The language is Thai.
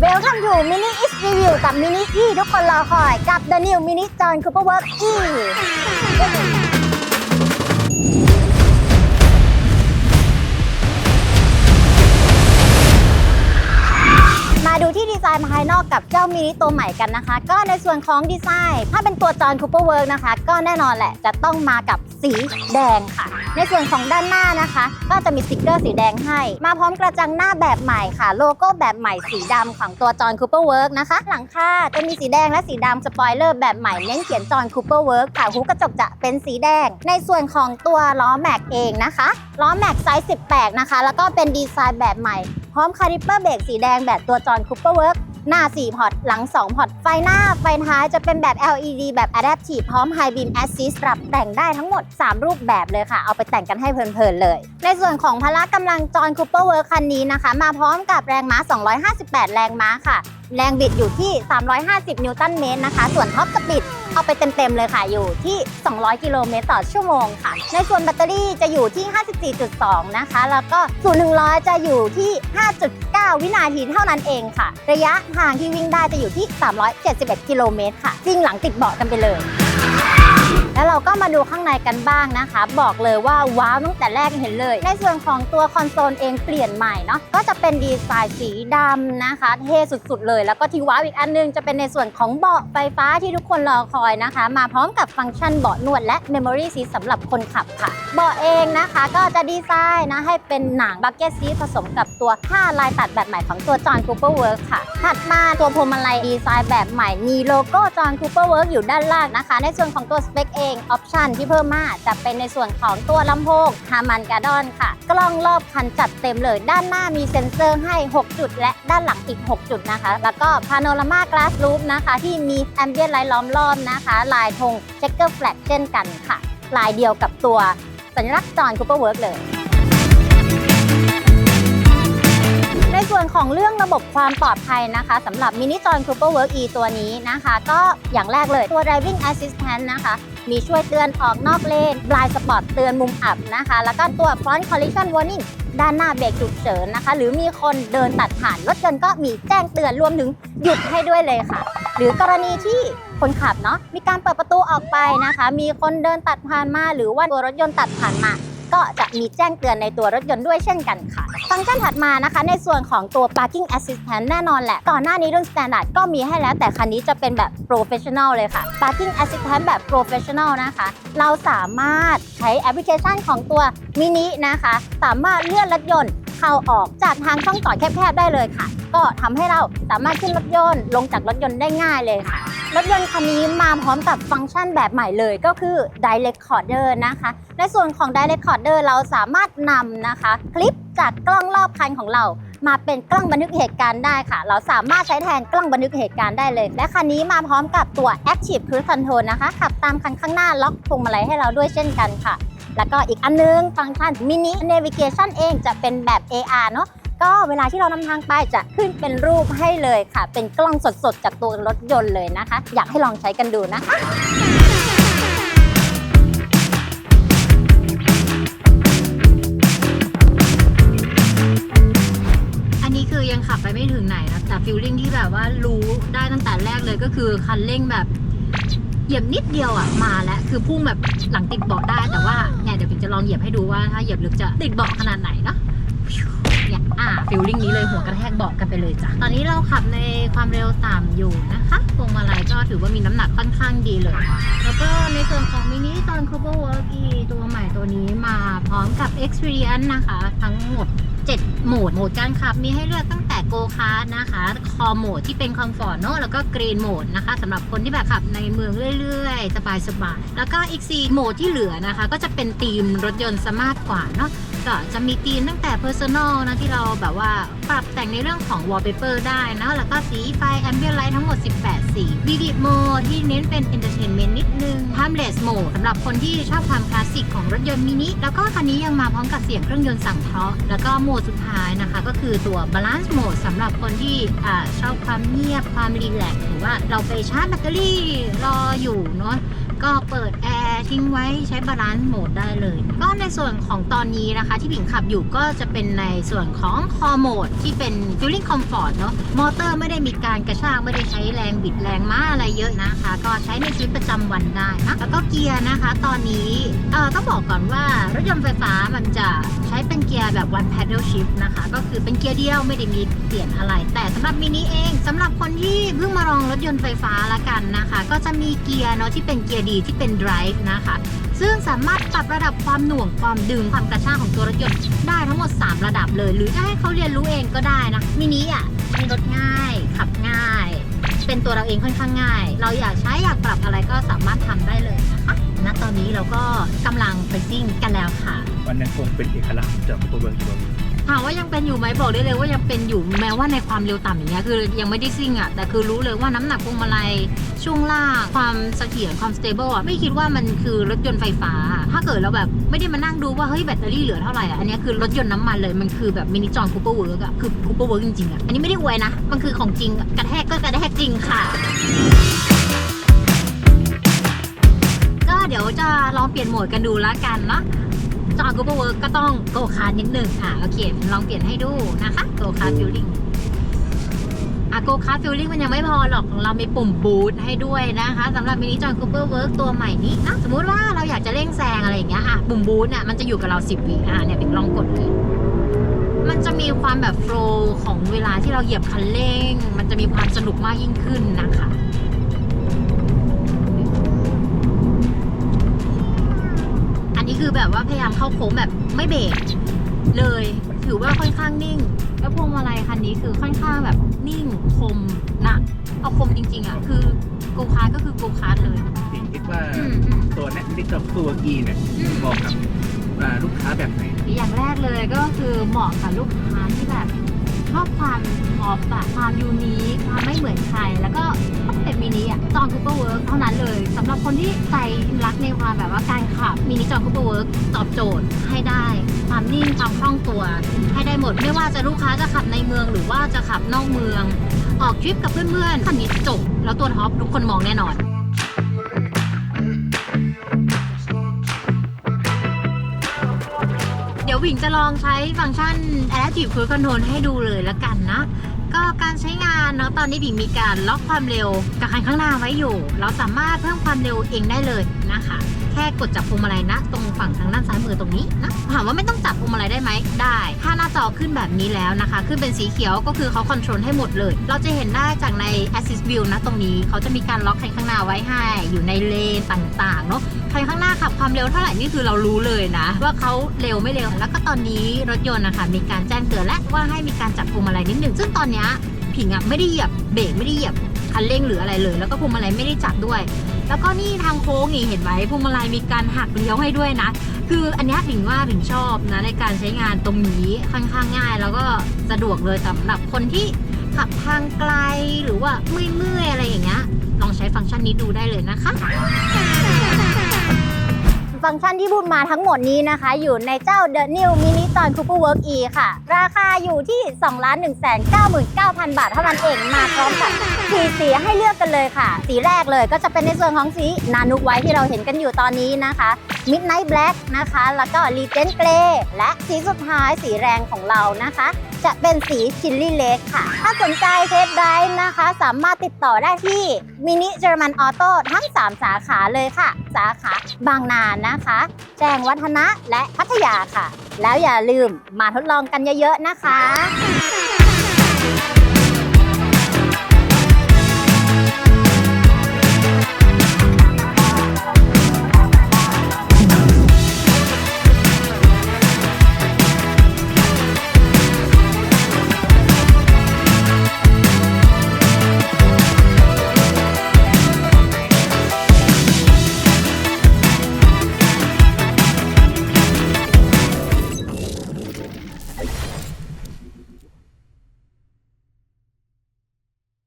เวลทำอยู่มินิอิสรีวิวกับมินิที่ทุกคนรอคอยกับ The New Mini John Cooper Work E น์ภายนอกกับเจ้ามินิตัวใหม่กันนะคะ ก็ในส่วนของดีไซน์ ถ้าเป็นตัวจอห์นคูเปอร์เวิร์กนะคะ ก็แน่นอนแหละจะต้องมากับสีแดงค่ะ ในส่วนของด้านหน้านะคะ ก็จะมีสติกเกอร์สีแดงให้ มาพร้อมกระจังหน้าแบบใหม่ค่ะ โลโก้แบบใหม่สีดำของตัวจอห์นคูเปอร์เวิร์กนะคะ หลังคาจะมีสีแดงและสีดำสปอยเลอร์แบบใหม่เน้นเขียนจอห์นคูเปอร์เวิร์กค่ะหูกระจกจะเป็นสีแดง ในส่วนของตัวล้อแม็กเองนะคะล้อแม็กไซส์18นะคะ แล้วก็เป็นดีไซน์แบบใหม่พร้อมคาลิปเปอร์เบรกสีแดงแบบตัวจอห์นคูเปอร์เวิร์ก หน้า 4 พอร์ต หลัง 2 พอร์ต ไฟหน้า ไฟท้ายจะเป็นแบบ LED แบบ Adaptive พร้อม High Beam Assist ปรับแต่งได้ทั้งหมด 3 รูปแบบเลยค่ะ เอาไปแต่งกันให้เพลินๆเลย ในส่วนของพละกำลังจอห์นคูเปอร์เวิร์คันนี้นะคะ มาพร้อมกับแรงม้า 258 แรงม้าค่ะ แรงบิดอยู่ที่ 350 นิวตันเมตรนะคะ ส่วนท็อปสปีดเอาไปเต็มๆเลยค่ะอยู่ที่ 200 กิโลเมตรต่อชั่วโมงค่ะ ในส่วนแบตเตอรี่จะอยู่ที่ 54.2 นะคะ แล้วก็0ูนย์ถึงร้อยจะอยู่ที่ 5.9 วินาทีเท่านั้นเองค่ะ ระยะทางที่วิ่งได้จะอยู่ที่ 371 กิโลเมตรค่ะวิ่งหลังติดเบาะกันไปเลย แล้วเราก็มาดูข้างในกันบ้างนะคะ บอกเลยว่าว้าวตั้งแต่แรกเห็นเลย ในส่วนของตัวคอนโซลเองเปลี่ยนใหม่เนาะก็จะเป็นดีไซน์สีดำนะคะเท่สุดๆเลย แล้วก็ที่ว้าวอีกอันนึงจะเป็นในส่วนของเบาะไฟฟ้าที่ทุกคนรอคอยนะคะ มาพร้อมกับฟังก์ชันเบาะนวดและ Memory Seat สำหรับคนขับค่ะ เบาะเองนะคะก็จะดีไซน์นะให้เป็นหนังบักเก็ตซีผสมกับตัวผ้าลายตัดแบบใหม่ของตัวจอห์นคูเปอร์เวิร์กค่ะ ถัดมาตัวพวงมาลัยดีไซน์แบบใหม่มีโลโก้จอห์นคูเปอร์เวิร์กอยู่ด้านล่างนะคะ ในส่วนของตัวสเปคเองออปชันที่เพิ่มมาจะเป็นในส่วนของตัวลำโพงฮามันการ์ดอนค่ะ กล้องรอบคันจัดเต็มเลย ด้านหน้ามีเซ็นเซอร์ให้ 6 จุด และด้านหลังอีก 6 จุดนะคะ แล้วก็พาโนรามากราสลูปนะคะ ที่มีแอมเบียนไลท์ล้อมรอบนะคะ ลายธงเช็คเกอร์แฟลกเช่นกันค่ะ ลายเดียวกับตัวสัญลักษณ์จอห์นคูเปอร์เวิร์กเลย ส่วนของเรื่องระบบความปลอดภัยนะคะสำหรับ Mini John Cooper Work E ตัวนี้นะคะ ก็อย่างแรกเลยตัว Driving Assistant นะคะ มีช่วยเตือนออกนอกเลน Blind Spot เตือนมุมอับนะคะ แล้วก็ตัว Front Collision Warning ด้านหน้าเบรกฉุกเฉินนะคะ หรือมีคนเดินตัดผ่านรถยนต์ก็มีแจ้งเตือนรวมถึงหยุดให้ด้วยเลยค่ะ หรือกรณีที่คนขับเนาะมีการเปิดประตูออกไปนะคะ มีคนเดินตัดผ่านมา หรือว่าตัวรถยนต์ตัดผ่านมา ก็จะมีแจ้งเตือนในตัวรถยนต์ด้วยเช่นกันค่ะ ฟังก์ชันถัดมานะคะ ในส่วนของตัว parking assistant แน่นอนแหละ ก่อนหน้านี้รุ่น standard ก็มีให้แล้ว แต่คันนี้จะเป็นแบบ professional เลยค่ะ parking assistant แบบ professional นะคะ เราสามารถใช้แอปพลิเคชันของตัวมินินะคะ สามารถเลื่อนรถยนต์ เข้าออกจากทางช่องจอแคบๆได้เลยค่ะ ก็ทำให้เราสามารถขึ้นรถยนต์ลงจากรถยนต์ได้ง่ายเลยค่ะ รถยนต์คันนี้มาพร้อมกับฟังก์ชันแบบใหม่เลยก็คือ Direct Recorder นะคะ ในส่วนของ Direct Recorder เราสามารถนำนะคะ คลิปจากกล้องรอบคันของเรามาเป็นกล้องบันทึกเหตุการณ์ได้ค่ะ เราสามารถใช้แทนกล้องบันทึกเหตุการณ์ได้เลย และคันนี้มาพร้อมกับตัว Active Cruise Control นะคะ ขับตามคันข้างหน้าล็อกพวงมาลัยให้เราด้วยเช่นกันค่ะ แล้วก็อีกอันนึงฟังก์ชัน Mini Navigation เองจะเป็นแบบ AR เนาะก็เวลาที่เรานำทางไปจะขึ้นเป็นรูปให้เลยค่ะ เป็นกล้องสดๆ จากตัวรถยนต์เลยนะคะ อยากให้ลองใช้กันดูนะคะอันนี้คือยังขับไปไม่ถึงไหนนะแต่ฟิลลิ่งที่แบบว่ารู้ได้ตั้งแต่แรกเลยก็คือคันเร่งแบบ เหยียบนิดเดียวอะมาแล้วคือพุ่งแบบหลังติดเบาะได้แต่ว่าเนี่ยเดี๋ยวปิ่จะลองเหยียบให้ดูว่าถ้าเหยียบลึกจะติดเบาะขนาดไหนเนาะเนี่ยอ่าฟิลลิ่งนี้เลยหัวกระแทกเบาะกันไปเลยจ้ะตอนนี้เราขับในความเร็วต่ำอยู่นะคะพวงมาลัยก็ถือว่ามีน้ำหนักค่อนข้างดีเลย แล้วก็ในส่วนของมินิตอน Cover Work E ตัวใหม่ตัวนี้มาพร้อมกับ Experience นะคะ ทั้งหมด 7โหมด โหมดการขับมีให้เลือกตั้งแต่โกคาร์นะคะ คอโหมดที่เป็นคอมฟอร์ตเนาะแล้วก็กรีนโหมดนะคะสำหรับคนที่แบบขับในเมืองเรื่อยๆ สบายๆ แล้วก็อีก 4 โหมดที่เหลือนะคะ ก็จะเป็นธีมรถยนต์ซะมากกว่าเนาะ ก็จะมีธีมตั้งแต่ Personal นะที่เราแบบว่าปรับแต่งในเรื่องของ Wallpaper ได้นะแล้วก็สีไฟ Ambient Light ทั้งหมด 18 สี Vivid Mode ที่เน้นเป็น Entertainment นิดนึง Timeless Mode สำหรับคนที่ชอบความคลาสสิกของรถยนต์มินิแล้วก็คันนี้ยังมาพร้อมกับเสียงเครื่องยนต์สั่งเคาะแล้วก็โหมดสุดท้ายนะคะ ก็คือตัว Balance Mode สำหรับคนที่อ่าชอบความเงียบความรีแลกซ์หรือว่าเราไปชาร์จแบตเตอรี่รออยู่เนาะ ก็เปิดแอร์ทิ้งไว้ใช้บาลานซ์โหมดได้เลย ก็ในส่วนของตอนนี้นะคะ ที่ผิงขับอยู่ก็จะเป็นในส่วนของคอโหมดที่เป็น feeling comfort เนอะมอเตอร์ไม่ได้มีการกระชากไม่ได้ใช้แรงบิดแรงม้าอะไรเยอะนะคะ ก็ใช้ในชีวิตประจำวันได้นะแล้วก็เกียร์นะคะ ตอนนี้เอ่อต้องบอกก่อนว่ารถยนต์ไฟฟ้ามันจะใช้เป็นเกียร์แบบ one pedal shift นะคะ ก็คือเป็นเกียร์เดียวไม่ได้มีเปลี่ยนอะไร แต่สำหรับมินิเองสำหรับคนที่เพิ่งมาลองรถยนต์ไฟฟ้าละกันนะคะ ก็จะมีเกียร์เนาะที่เป็นเกียร์ดีที่เป็น drive นะคะ ซึ่งสามารถปรับระดับความหน่วงความดึงความกระชากของตัวรถยนต์ได้ทั้งหมด 3 ระดับเลย หรือจะให้เขาเรียนรู้เองก็ได้นะมินิอะใช้รถง่าย ขับง่าย เป็นตัวเราเองค่อนข้างง่าย เราอยากใช้อยากปรับอะไรก็สามารถทำได้เลยนะคะณตอนนี้เราก็กำลังไปซิ่งกันแล้วค่ะมันยังคงเป็นเอกลักษณ์จากตัวเมืองอยู่ ถามว่ายังเป็นอยู่ไหมบอกได้เลยว่ายังเป็นอยู่แม้ว่าในความเร็วต่ำอย่างเงี้ยคือยังไม่ได้ซิ่งอะแต่คือรู้เลยว่าน้ำหนักพวงมาลัยช่วงล่างความเสถียรความสเตเบิลอะไม่คิดว่ามันคือรถยนต์ไฟฟ้า ถ้าเกิดเราแบบไม่ได้มานั่งดูว่าเฮ้ยแบตเตอรี่เหลือเท่าไหร่อะอันนี้คือรถยนต์น้ำมันเลยมันคือแบบมินิจอนคูเปอร์เวิร์กอะคือคูเปอร์เวิร์กจริงๆอะอันนี้ไม่ได้อวยนะมันคือของจริงกระแทกก็กระแทกจริงค่ะก็เดี๋ยวจะลองเปลี่ยนโหมดกันดูแล้วกันเนาะ จอ Google Work ก็ต้องโกคาร์นิดหนึ่งอะโอเคลองเปลี่ยนให้ดูนะคะโกคาร์ฟิลลิ่งอะโกคาร์ฟิลลิ่งมันยังไม่พอหรอกของเรามีปุ่มบูทให้ด้วยนะคะสำหรับมินิจอย Google Work ตัวใหม่นี้อะสมมุติว่าเราอยากจะเร่งแซงอะไรอย่างเงี้ยอะปุ่มบูทเนี่ยมันจะอยู่กับเรา 10วิอะเนี่ยเป็นลองกดเลยมันจะมีความแบบโฟล์ของเวลาที่เราเหยียบคันเร่ง มันจะมีความสนุกมากยิ่งขึ้นนะคะ คือแบบว่าพยายามเข้าโค้งแบบไม่เบรกเลย ถือว่าค่อนข้างนิ่ง แล้วพวงมาลัยคันนี้คือค่อนข้างแบบนิ่งคมหนักเอาคมจริง ๆอะคือโกคาร์ทก็คือโกคาร์ทเลย สิ่งคิดว่าอืมอืม ตัวเนี้ที่กับตัวกีเนี่ยเหมาะกับอ่าลูกค้าแบบไหน อย่างแรกเลยก็คือเหมาะกับลูกค้าที่แบบช อบความออฟอะความยูนิคความไม่เหมือนใคร แล้วก็ต้องเป็นมินิอะจองคูเปอร์เวิร์กเท่านั้นเลยสำหรับคนที่ใจรักในความแบบว่าการขับมินิจองคูเปอร์เวิร์กตอบโจทย์ให้ได้ ความนิ่งความคล่องตัว ให้ได้หมด ไม่ว่าจะลูกค้าจะขับในเมืองหรือว่าจะขับนอกเมือง ออกทริปกับเพื่อนๆคันนี้จบแล้วตัวท็อปทุกคนมองแน่นอน ยวหวิงจะลองใช้ฟังก์ชัน Adaptive Cruise Control ให้ดูเลยละกันนะ ก็การใช้งานเนาะตอนนี้หวิงมีการล็อกความเร็วกับคันข้างหน้าไว้อยู่ เราสามารถเพิ่มความเร็วเองได้เลยนะคะ แค่กดจับพวงมาลัยนะ ตรงฝั่งทางด้านซ้ายมือตรงนี้นะถามว่าไม่ต้องจับพวงมาลัยได้ไหมได้ ถ้าหน้าจอขึ้นแบบนี้แล้วนะคะ ขึ้นเป็นสีเขียวก็คือเขาคอนโทรลให้หมดเลย เราจะเห็นได้จากใน Assist View นะตรงนี้เขาจะมีการล็อกคันข้างหน้าไว้ให้อยู่ในเลนต่างๆเนาะ คันข้างหน้าขับความเร็วเท่าไหร่นี่คือเรารู้เลยนะ ว่าเขาเร็วไม่เร็ว แล้วก็ตอนนี้รถยนต์นะคะมีการแจ้งเตือนและว่าให้มีการจับพวงมาลัยนิดหนึ่งซึ่งตอนนี้ผิงอะไม่ได้เหยียบเบรกไม่ได้เหยียบคันเร่งหรืออะไรเลย แล้วก็พวงมาลัยไม่ได้จับด้วย แล้วก็นี่ทางโค้งนี่เห็นไหมพวงมาลัยมีการหักเลี้ยวให้ด้วยนะ คืออันนี้ผิงว่าผิงชอบนะในการใช้งานตรงนี้ค่อนข้างง่าย แล้วก็สะดวกเลยสำหรับคนที่ขับทางไกลหรือว่าเมื่อยๆอะไรอย่างเงี้ยลองใช้ฟังก์ชันนี้ดูได้เลยนะคะ ฟังก์ชันที่พูดมาทั้งหมดนี้นะคะ อยู่ในเจ้า The New Mini t o n Cooper Work E ค่ะ ราคาอยู่ที่ 2 1 9 9 0 0บาทเท่านั้นเองมาพร้อมกับ สีสีให้เลือกกันเลยค่ะ สีแรกเลยก็จะเป็นในส่วนของสีนานุกไว้ที่เราเห็นกันอยู่ตอนนี้นะคะ Midnight Black นะคะ แล้วก็ Legend Grey และสีสุดท้ายสีแรงของเรานะคะ จะเป็นสี Chili Lake ค่ะ ถ้าสนใจเทสไดร์นะคะ สามารถติดต่อได้ที่มินิเจอร์มันออโต้ทั้ง 3 สาขาเลยค่ะ สาขาบางนานะคะ แจ้งวัฒนะและพัทยาค่ะ แล้วอย่าลืมมาทดลองกันเยอะๆนะคะ